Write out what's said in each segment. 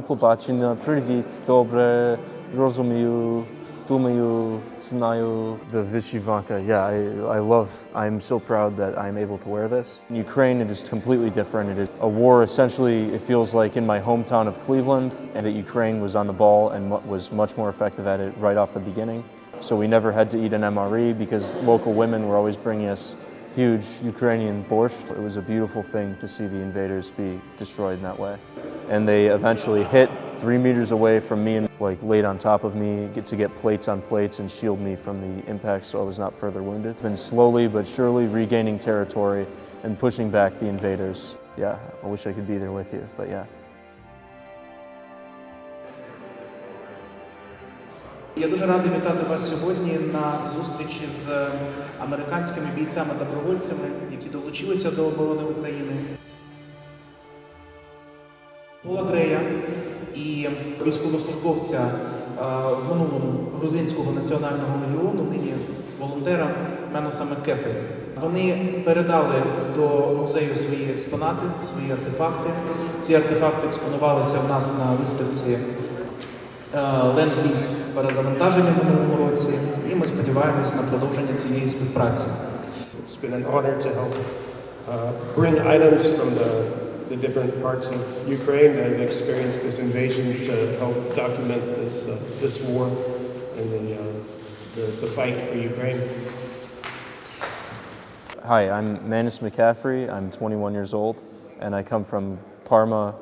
до побачення. Привіт, добре, розумію, думаю, знаю. The Vishivanka, yeah, I, I love, I'm so proud that I'm able to wear this. In Ukraine, it is completely different. It is a war, essentially, it feels like in my hometown of Cleveland, and that Ukraine was on the ball and mu- was much more effective at it right off the beginning. So we never had to eat an MRE because local women were always bringing us huge Ukrainian borscht. It was a beautiful thing to see the invaders be destroyed in that way. And they eventually hit three meters away from me and like laid on top of me get to get plates on plates and shield me from the impact so I was not further wounded. Been slowly but surely regaining territory and pushing back the invaders. Yeah, I wish I could be there with you, but yeah. Я дуже радий вітати вас сьогодні на зустрічі з американськими бійцями-добровольцями, які долучилися до оборони України. Грея і військовослужбовця е, в минулому грузинського національного легіону, нині волонтера Меноса Маккефе. Вони передали до музею свої експонати, свої артефакти. Ці артефакти експонувалися в нас на виставці ленд-ліз перезавантаження в минулому році, і ми сподіваємось на продовження цієї співпраці. It's been an honor to help uh, bring items from the, the different parts of Ukraine that have experienced this invasion to help document this, uh, this war and the, uh, the, the fight for Ukraine. Hi, I'm Manus McCaffrey. I'm 21 years old, and I come from Parma,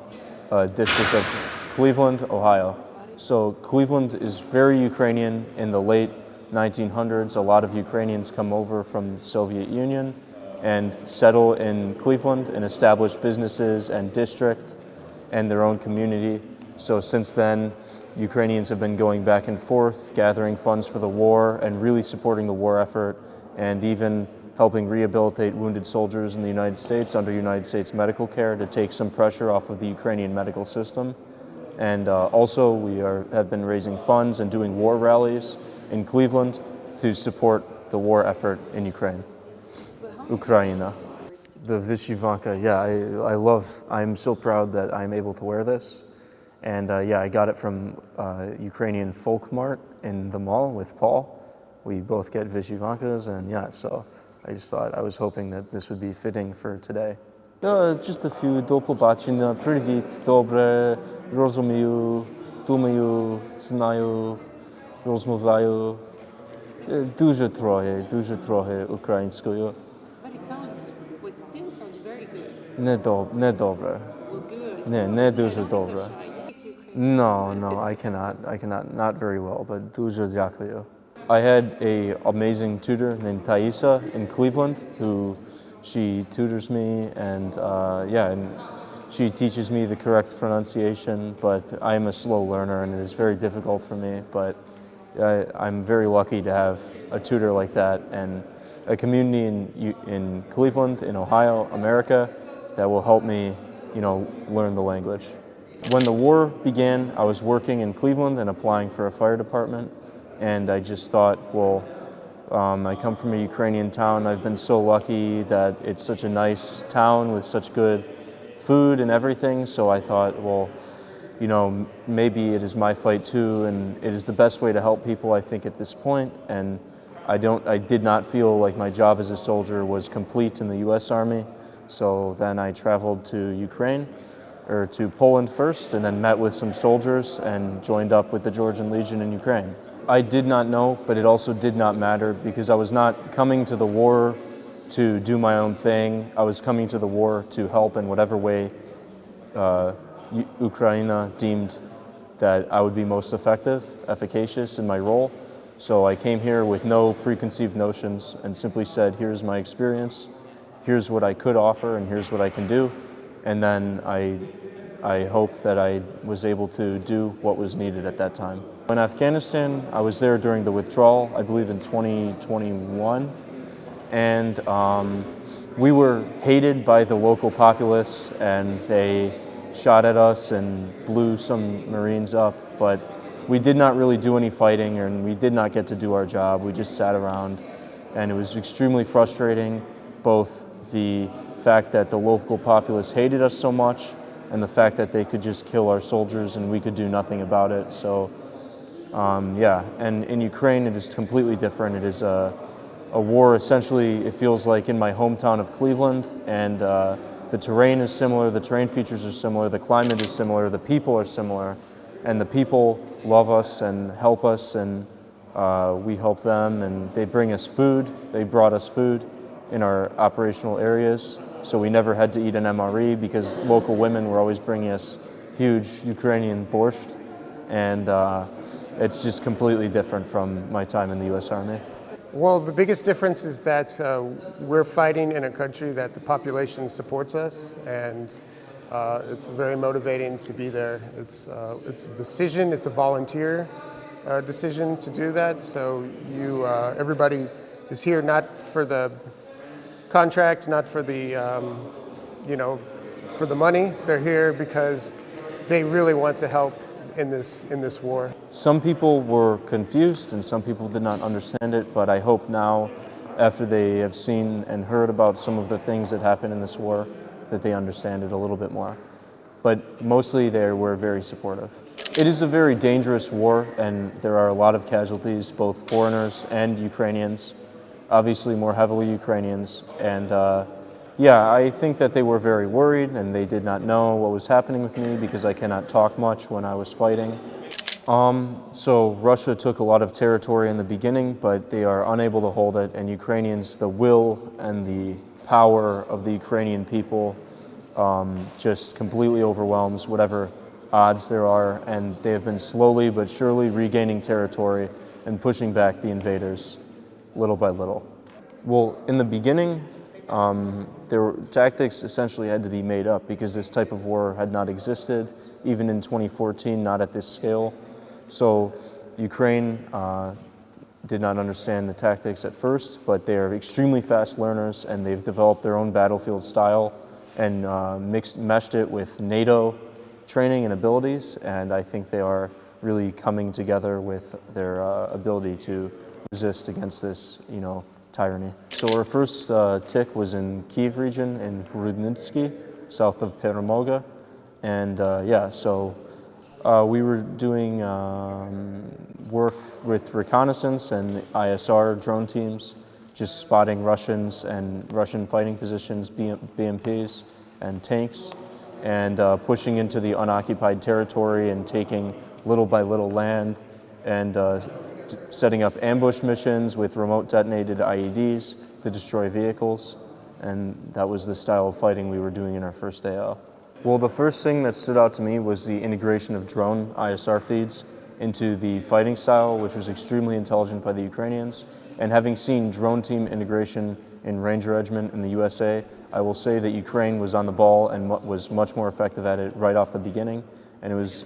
uh, district of Cleveland, Ohio. So Cleveland is very Ukrainian. In the late 1900s, a lot of Ukrainians come over from the Soviet Union and settle in Cleveland and establish businesses and district and their own community. So since then, Ukrainians have been going back and forth, gathering funds for the war and really supporting the war effort and even helping rehabilitate wounded soldiers in the United States under United States medical care to take some pressure off of the Ukrainian medical system. And uh, also, we are, have been raising funds and doing war rallies in Cleveland to support the war effort in Ukraine. Ukraina. The Vishivanka, yeah, I, I love, I'm so proud that I'm able to wear this. And uh, yeah, I got it from uh, Ukrainian Folk Mart in the mall with Paul. We both get Vishivankas, and yeah, so I just thought, I was hoping that this would be fitting for today. Uh, just a few до побачення. Привіт, добре, розумію, думаю, знаю, розмовляю. Е, Дуже трохи, дуже трохи українською. so добре. shy. You speak Ukrainian. No, no, I cannot. I cannot. Not very well, but дуже дякую. I had a amazing tutor named Thaisa in Cleveland who she tutors me and uh, yeah, and she teaches me the correct pronunciation, but I am a slow learner and it is very difficult for me, but I, I'm very lucky to have a tutor like that and a community in, U- in Cleveland, in Ohio, America, that will help me, you know, learn the language. When the war began, I was working in Cleveland and applying for a fire department, and I just thought, well, um, I come from a Ukrainian town. I've been so lucky that it's such a nice town with such good food and everything. So I thought, well, you know, maybe it is my fight too, and it is the best way to help people. I think at this point, and I don't, I did not feel like my job as a soldier was complete in the U.S. Army. So then I traveled to Ukraine, or to Poland first, and then met with some soldiers and joined up with the Georgian Legion in Ukraine. I did not know, but it also did not matter because I was not coming to the war to do my own thing. I was coming to the war to help in whatever way uh, Ukraine deemed that I would be most effective, efficacious in my role. So I came here with no preconceived notions and simply said, here's my experience, here's what I could offer, and here's what I can do. And then I, I hope that I was able to do what was needed at that time. In Afghanistan, I was there during the withdrawal, I believe in 2021 and um, we were hated by the local populace and they shot at us and blew some marines up but we did not really do any fighting and we did not get to do our job we just sat around and it was extremely frustrating both the fact that the local populace hated us so much and the fact that they could just kill our soldiers and we could do nothing about it. So, um, yeah, and in Ukraine, it is completely different. It is a, a war, essentially, it feels like in my hometown of Cleveland, and uh, the terrain is similar, the terrain features are similar, the climate is similar, the people are similar, and the people love us and help us, and uh, we help them, and they bring us food. They brought us food in our operational areas, so we never had to eat an MRE because local women were always bringing us huge Ukrainian borscht, and uh, it's just completely different from my time in the U.S. Army. Well, the biggest difference is that uh, we're fighting in a country that the population supports us, and uh, it's very motivating to be there. It's, uh, it's a decision, it's a volunteer uh, decision to do that. So you, uh, everybody is here not for the contract, not for the, um, you know, for the money. They're here because they really want to help in this in this war. Some people were confused and some people did not understand it, but I hope now, after they have seen and heard about some of the things that happened in this war, that they understand it a little bit more. But mostly they were very supportive. It is a very dangerous war, and there are a lot of casualties, both foreigners and Ukrainians, obviously more heavily Ukrainians. And uh, yeah, I think that they were very worried and they did not know what was happening with me because I cannot talk much when I was fighting. Um, so Russia took a lot of territory in the beginning, but they are unable to hold it, and Ukrainians, the will and the power of the Ukrainian people um, just completely overwhelms whatever odds there are, and they have been slowly but surely regaining territory and pushing back the invaders little by little. Well, in the beginning, um, there were, tactics essentially had to be made up because this type of war had not existed, even in 2014, not at this scale. So Ukraine uh, did not understand the tactics at first, but they are extremely fast learners and they've developed their own battlefield style and uh, mixed, meshed it with NATO training and abilities. And I think they are really coming together with their uh, ability to resist against this, you know, tyranny. So our first uh, tick was in Kiev region in Rudnitsky, south of Peremoga. And uh, yeah, so uh, we were doing um, work with reconnaissance and ISR drone teams, just spotting Russians and Russian fighting positions, BMPs and tanks, and uh, pushing into the unoccupied territory and taking little by little land and uh, setting up ambush missions with remote detonated IEDs to destroy vehicles. And that was the style of fighting we were doing in our first AO. Well, the first thing that stood out to me was the integration of drone ISR feeds into the fighting style, which was extremely intelligent by the Ukrainians. And having seen drone team integration in Ranger Regiment in the USA, I will say that Ukraine was on the ball and was much more effective at it right off the beginning. And it was,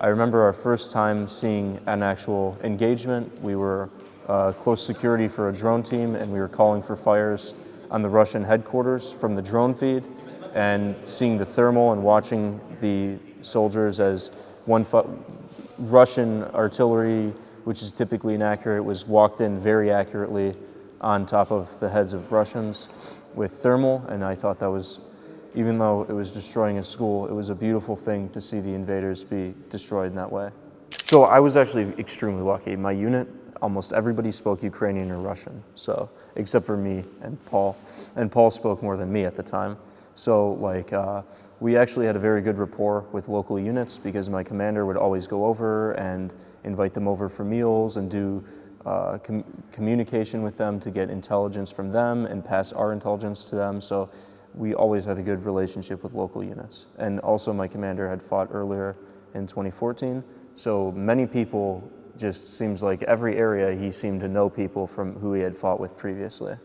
I remember our first time seeing an actual engagement. We were uh, close security for a drone team, and we were calling for fires on the Russian headquarters from the drone feed and seeing the thermal and watching the soldiers as one Russian artillery, which is typically inaccurate, was walked in very accurately on top of the heads of Russians with thermal, and I thought that was, even though it was destroying a school, it was a beautiful thing to see the invaders be destroyed in that way. So I was actually extremely lucky. My unit, almost everybody spoke Ukrainian or Russian, so except for me and Paul, and Paul spoke more than me at the time. So like uh, we actually had a very good rapport with local units because my commander would always go over and invite them over for meals and do uh, com- communication with them to get intelligence from them and pass our intelligence to them. So we always had a good relationship with local units. And also my commander had fought earlier in 2014. So many people just seems like every area he seemed to know people from who he had fought with previously.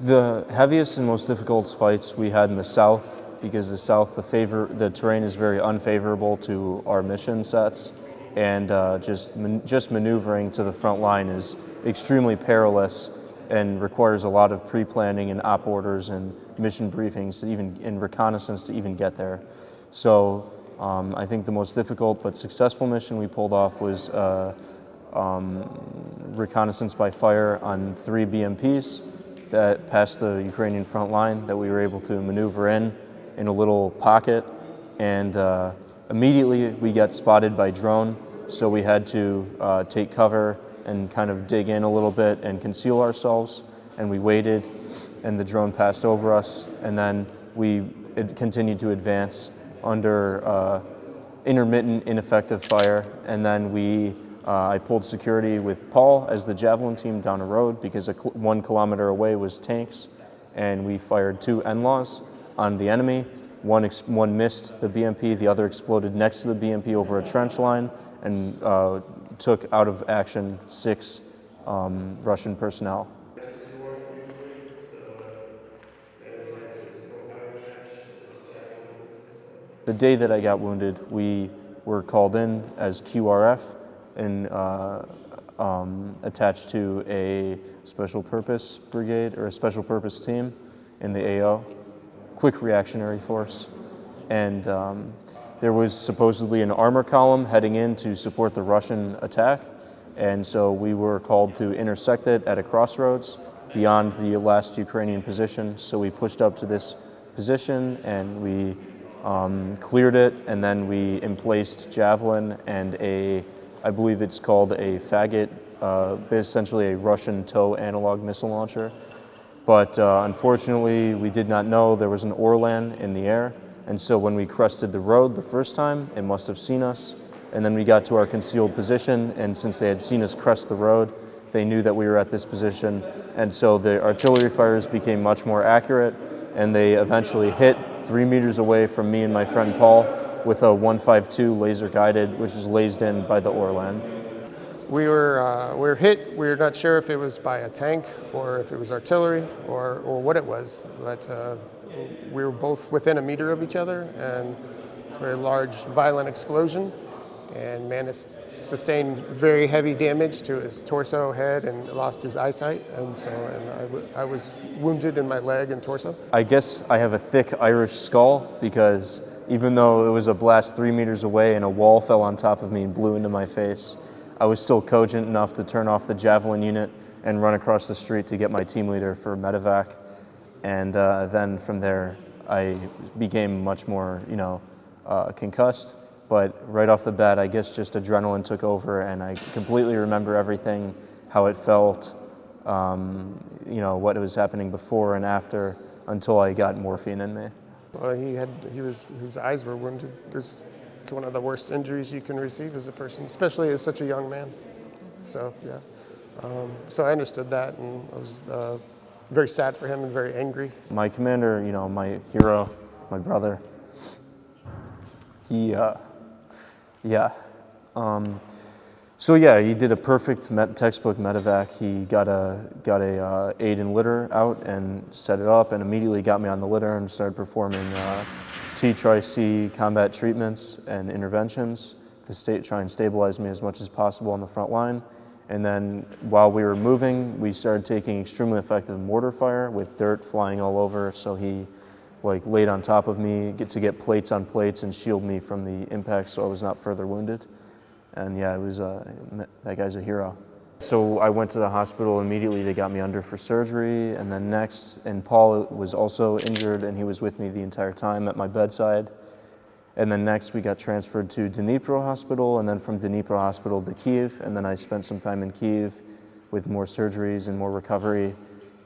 The heaviest and most difficult fights we had in the south because the south the favor the terrain is very unfavorable to our mission sets and uh, just man, just maneuvering to the front line is extremely perilous and requires a lot of pre-planning and op orders and mission briefings even and reconnaissance to even get there. So um, I think the most difficult but successful mission we pulled off was uh, um, reconnaissance by fire on three BMPs that passed the Ukrainian front line that we were able to maneuver in in a little pocket and uh, immediately we got spotted by drone. So we had to uh, take cover and kind of dig in a little bit and conceal ourselves. And we waited, and the drone passed over us, and then we continued to advance under uh, intermittent, ineffective fire, and then we. Uh, I pulled security with Paul as the javelin team down a road because a one kilometer away was tanks, and we fired two NLAWs on the enemy. One, one missed the BMP, the other exploded next to the BMP over a trench line and uh, took out of action six um, Russian personnel. The day that I got wounded, we were called in as QRF and uh, um, attached to a special purpose brigade or a special purpose team in the AO, quick reactionary force. And um, there was supposedly an armor column heading in to support the Russian attack. And so we were called to intersect it at a crossroads beyond the last Ukrainian position. So we pushed up to this position and we um, cleared it, and then we emplaced javelin and a, I believe it's called a faggot, uh, essentially a Russian tow analog missile launcher. But uh, unfortunately, we did not know there was an Orlan in the air, and so when we crested the road the first time, it must have seen us. And then we got to our concealed position, and since they had seen us crest the road, they knew that we were at this position, and so the artillery fires became much more accurate, and they eventually hit three meters away from me and my friend Paul with a 152 laser guided, which was lased in by the Orlan. We were, uh, we were hit. We were not sure if it was by a tank or if it was artillery or, or what it was, but uh, we were both within a meter of each other and very large, violent explosion. And Manis sustained very heavy damage to his torso, head, and lost his eyesight. And so, and I, w- I was wounded in my leg and torso. I guess I have a thick Irish skull because even though it was a blast three meters away and a wall fell on top of me and blew into my face, I was still cogent enough to turn off the javelin unit and run across the street to get my team leader for medevac. And uh, then from there, I became much more, you know, uh, concussed. But right off the bat, I guess just adrenaline took over, and I completely remember everything, how it felt, um, you know, what was happening before and after, until I got morphine in me. Well, he had, he was, his eyes were wounded. There's, it's one of the worst injuries you can receive as a person, especially as such a young man. So, yeah. Um, so I understood that and I was uh, very sad for him and very angry. My commander, you know, my hero, my brother, he, uh, yeah. Um, so yeah, he did a perfect met- textbook medevac. He got a got a uh, aid and litter out and set it up, and immediately got me on the litter and started performing uh, T tri C combat treatments and interventions to sta- try and stabilize me as much as possible on the front line. And then while we were moving, we started taking extremely effective mortar fire with dirt flying all over. So he like laid on top of me get to get plates on plates and shield me from the impact so I was not further wounded. And yeah, it was uh, that guy's a hero. So I went to the hospital immediately. They got me under for surgery, and then next, and Paul was also injured, and he was with me the entire time at my bedside. And then next, we got transferred to Dnipro Hospital, and then from Dnipro Hospital to Kiev. And then I spent some time in Kiev with more surgeries and more recovery.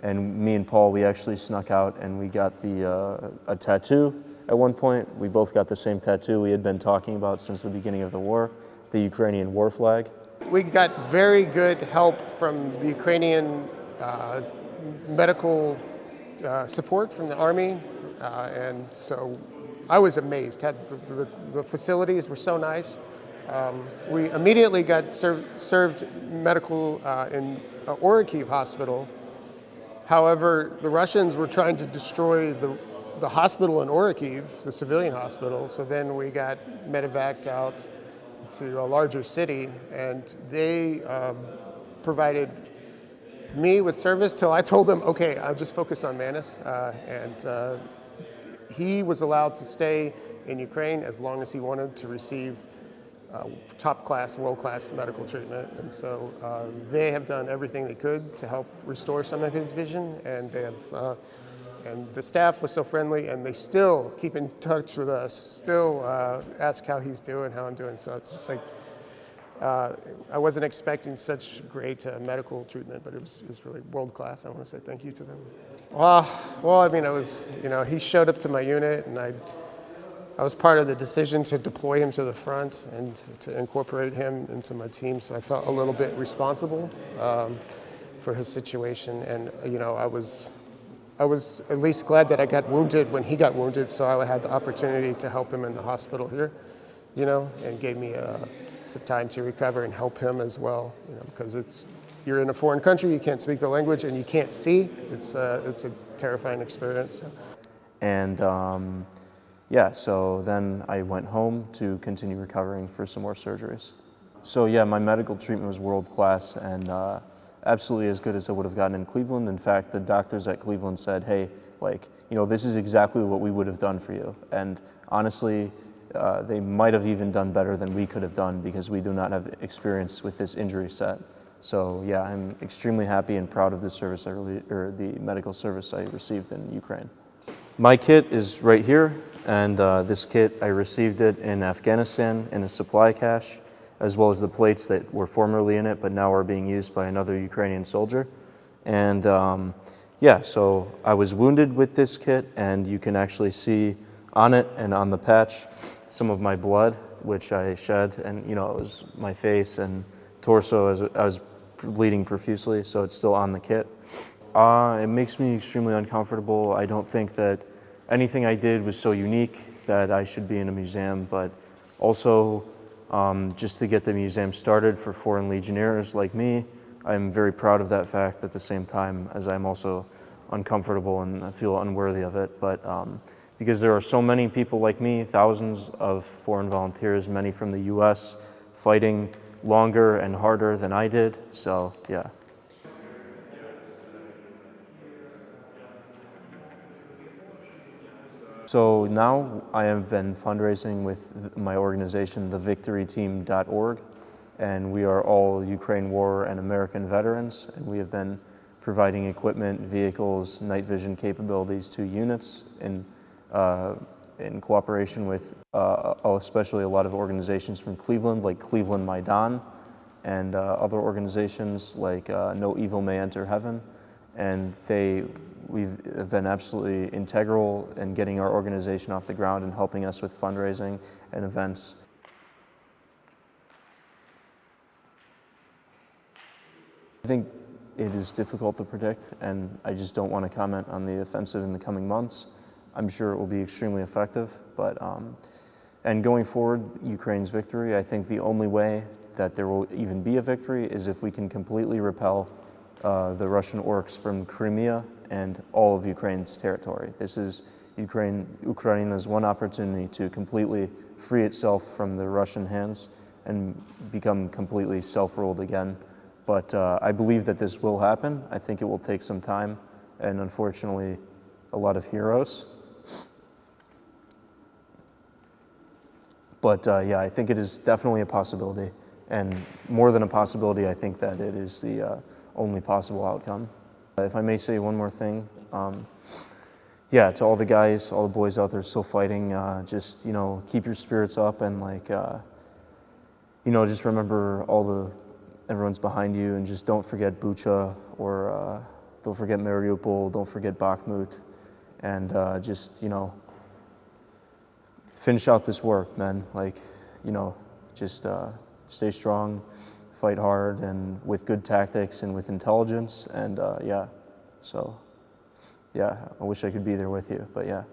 And me and Paul, we actually snuck out and we got the uh, a tattoo at one point. We both got the same tattoo we had been talking about since the beginning of the war, the Ukrainian war flag. We got very good help from the Ukrainian uh, medical uh, support from the army, uh, and so I was amazed. Had the, the, the facilities were so nice. Um, we immediately got served, served medical uh, in uh, Hospital. However, the Russians were trying to destroy the, the hospital in Orikhiv, the civilian hospital. So then we got medevaced out to a larger city, and they um, provided me with service till I told them, okay, I'll just focus on Manus, Uh, and uh, he was allowed to stay in Ukraine as long as he wanted to receive uh, top class, world class medical treatment. And so uh, they have done everything they could to help restore some of his vision, and they have uh, And the staff was so friendly, and they still keep in touch with us, still uh, ask how he's doing, how I'm doing. So it's just like, uh, I wasn't expecting such great uh, medical treatment, but it was, it was really world class. I want to say thank you to them. Well, well, I mean, I was, you know, he showed up to my unit, and I, I was part of the decision to deploy him to the front and to incorporate him into my team. So I felt a little bit responsible um, for his situation, and you know, I was, I was at least glad that I got wounded when he got wounded, so I had the opportunity to help him in the hospital here, you know, and gave me uh, some time to recover and help him as well, you know, because it's you're in a foreign country, you can't speak the language, and you can't see. It's uh, it's a terrifying experience. So. And um, yeah, so then I went home to continue recovering for some more surgeries. So yeah, my medical treatment was world class and uh, absolutely as good as I would have gotten in Cleveland. In fact, the doctors at Cleveland said, "Hey, like you know, this is exactly what we would have done for you." And honestly, uh, they might have even done better than we could have done because we do not have experience with this injury set. So yeah, I'm extremely happy and proud of the service I really, or the medical service I received in Ukraine. My kit is right here, and uh, this kit I received it in Afghanistan in a supply cache, as well as the plates that were formerly in it but now are being used by another Ukrainian soldier. And um, yeah, so I was wounded with this kit, and you can actually see on it and on the patch some of my blood, which I shed, and you know it was my face and torso as I was bleeding profusely, so it's still on the kit. Uh, it makes me extremely uncomfortable. I don't think that anything I did was so unique that I should be in a museum, but also um, just to get the museum started for foreign legionnaires like me, I'm very proud of that fact at the same time as I'm also uncomfortable and I feel unworthy of it. But um, because there are so many people like me, thousands of foreign volunteers, many from the US, fighting longer and harder than I did. So, yeah. So now I have been fundraising with my organization, thevictoryteam.org, and we are all Ukraine war and American veterans, and we have been providing equipment, vehicles, night vision capabilities to units in, in cooperation with uh, especially a lot of organizations from Cleveland, like Cleveland Maidan, and uh, other organizations like uh, No Evil May Enter Heaven. And they, we've been absolutely integral in getting our organization off the ground and helping us with fundraising and events. I think it is difficult to predict, and I just don't want to comment on the offensive in the coming months. I'm sure it will be extremely effective, but um, and going forward, Ukraine's victory, I think the only way that there will even be a victory is if we can completely repel uh, the Russian orcs from Crimea and all of Ukraine's territory. This is Ukraine, Ukraine's one opportunity to completely free itself from the Russian hands and become completely self-ruled again. But uh, I believe that this will happen. I think it will take some time and unfortunately a lot of heroes. But uh, yeah, I think it is definitely a possibility. And more than a possibility, I think that it is the uh, only possible outcome. If I may say one more thing, um, yeah, to all the guys, all the boys out there still fighting, uh, just, you know, keep your spirits up and like, uh, you know, just remember all the, everyone's behind you and just don't forget Bucha or uh, don't forget Mariupol, don't forget Bakhmut. And uh, just, you know, finish out this work, man. Like, you know, just uh, stay strong, fight hard, and with good tactics and with intelligence. And uh, yeah, so yeah, I wish I could be there with you, but yeah.